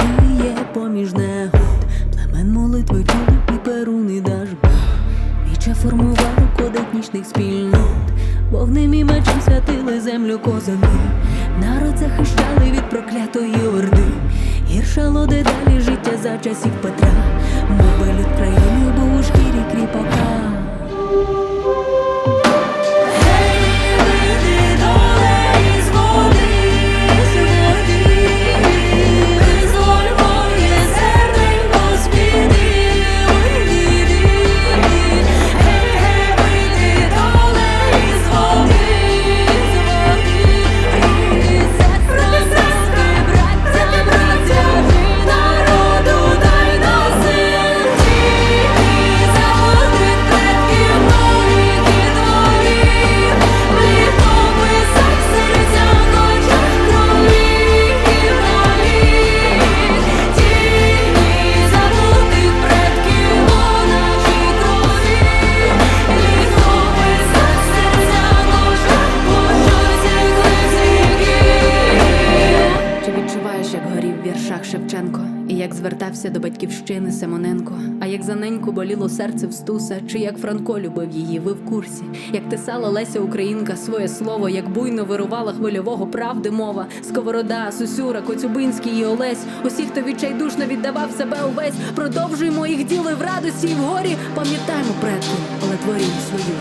віє поміж негод. Племен молитви тюль і перуни даж Віча формував кодик нічних спільнот, вогнем і мечем святили землю козаки, народ захищали від проклятої орди, гіршало дедалі життя за часів Петра, люд країни був у шкірі кріпака. Горів в віршах Шевченко, і як звертався до батьківщини Симоненко, а як за неньку боліло серце в стуса, чи як Франко любив її, ви в курсі, як тисала Леся Українка своє слово, як буйно вирувала хвильового правди мова, Сковорода, Сусюра, Коцюбинський і Олесь, усі, хто відчайдушно віддавав себе увесь, продовжуємо їх діли в радості і в горі. Пам'ятаємо предків, але творимо свою.